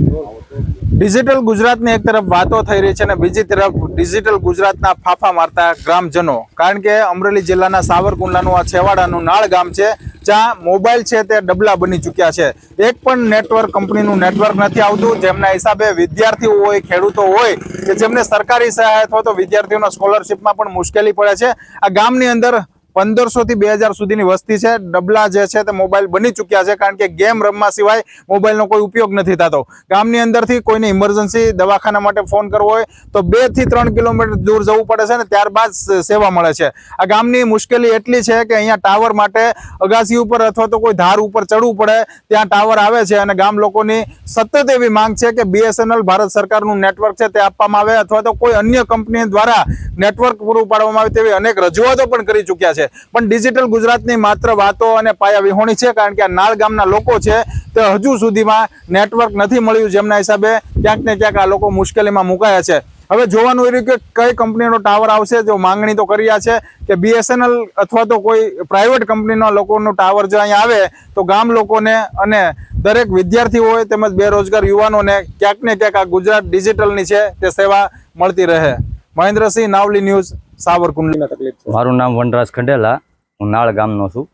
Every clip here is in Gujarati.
ડિજિટલ ગુજરાતની એક તરફ વાતો થઈ રહી છે અને બીજી તરફ ડિજિટલ ગુજરાતના ફાફા મારતા ગ્રામજનો. કારણ કે અમરેલી જિલ્લાના સાવરકુંડલાનું આ છેવાડાનું નાળ ગામ છે, જ્યાં મોબાઈલ છે તે ડબલા બની ચૂક્યા છે. એક પણ નેટવર્ક કંપનીનું નેટવર્ક નથી આવતું. જેમના હિસાબે વિદ્યાર્થીઓ હોય, ખેડૂતો હોય, કે જેમને સરકારી સહાય અથવા તો વિદ્યાર્થીઓના સ્કોલરશિપમાં પણ મુશ્કેલી પડે છે. આ ગામની અંદર પંદરસો થી બે હજાર સુધીની વસ્તી છે. ડબલા જે છે તે મોબાઈલ બની ચૂક્યા છે કારણ કે ગેમ રમવા સિવાય મોબાઈલનો કોઈ ઉપયોગ નથી થતો. ગામની અંદરથી કોઈને ઇમરજન્સી દવાખાના માટે ફોન કરવો હોય તો બેથી ત્રણ કિલોમીટર દૂર જવું પડે છે ને ત્યારબાદ સેવા મળે છે. આ ગામની મુશ્કેલી એટલી છે કે અહીંયા ટાવર માટે અગાસી ઉપર અથવા તો કોઈ ધાર ઉપર ચડવું પડે, ત્યાં ટાવર આવે છે અને ગામ લોકોની સતત એવી માંગ છે કે બીએસએનએલ ભારત સરકારનું નેટવર્ક છે તે આપવામાં આવે અથવા તો કોઈ અન્ય કંપની દ્વારા નેટવર્ક પૂરું પાડવામાં આવે તેવી અનેક રજૂઆતો પણ કરી ચૂક્યા છે. પણ ડિજિટલ ગુજરાતની માત્ર વાતો અને પાયા વિહોણી છે, કારણ કે આ નાળ ગામના લોકો છે, તે હજુ સુધીમાં નેટવર્ક નથી મળ્યું જેમના હિસાબે ક્યાંક ને ક્યાંક આ લોકો મુશ્કેલીમાં મુકાયા છે. હવે જોવાનું એ રહ્યું કે કઈ કંપનીનો ટાવર આવશે, જો માંગણી તો કરી છે કે બીએસએનએલ અથવા તો કોઈ પ્રાઇવેટ કંપનીનો લોકોનો ટાવર જો અહીંયા આવે, તો ગામ લોકોને અને દરેક વિદ્યાર્થીઓ હોય તેમજ બેરોજગાર યુવાનોને ક્યાંક ને ક્યાંક આ ગુજરાત ડિજિટલની છે, તે સેવા મળતી રહે. મહેન્દ્રસિંહ નાવલી ન્યૂઝ સાવરકુંડલીમાં તકલીફ મારું નામ વનરાજ ખંડેલા, હું નાળ ગામનો છું.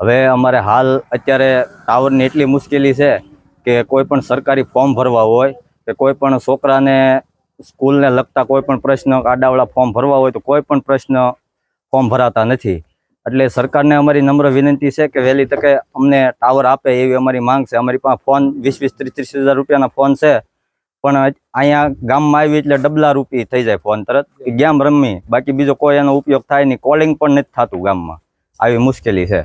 હવે અમારે હાલ અત્યારે ટાવરની એટલી મુશ્કેલી છે કે કોઈ પણ સરકારી ફોર્મ ભરવા હોય, કે કોઈ પણ છોકરાને સ્કૂલને લગતા કોઈ પણ પ્રશ્ન, આડાવાળા ફોર્મ ભરવા હોય તો કોઈ પણ પ્રશ્ન ફોર્મ ભરાતા નથી. એટલે સરકારને અમારી નમ્ર વિનંતી છે કે વહેલી તકે અમને ટાવર આપે એવી અમારી માંગ છે. અમારી પાસે ફોન વીસ વીસ, ત્રીસ ત્રીસ હજાર રૂપિયાના ફોન છે. પણ અહીંયા ગામમાં આવી એટલે ડબલા રૂપી થઈ જાય ફોન તરત. ગેમ રમવી બાકી બીજો કોઈ એનો ઉપયોગ થાય નહીં. કોલિંગ પણ નથી થતું ગામમાં. આવી મુશ્કેલી છે.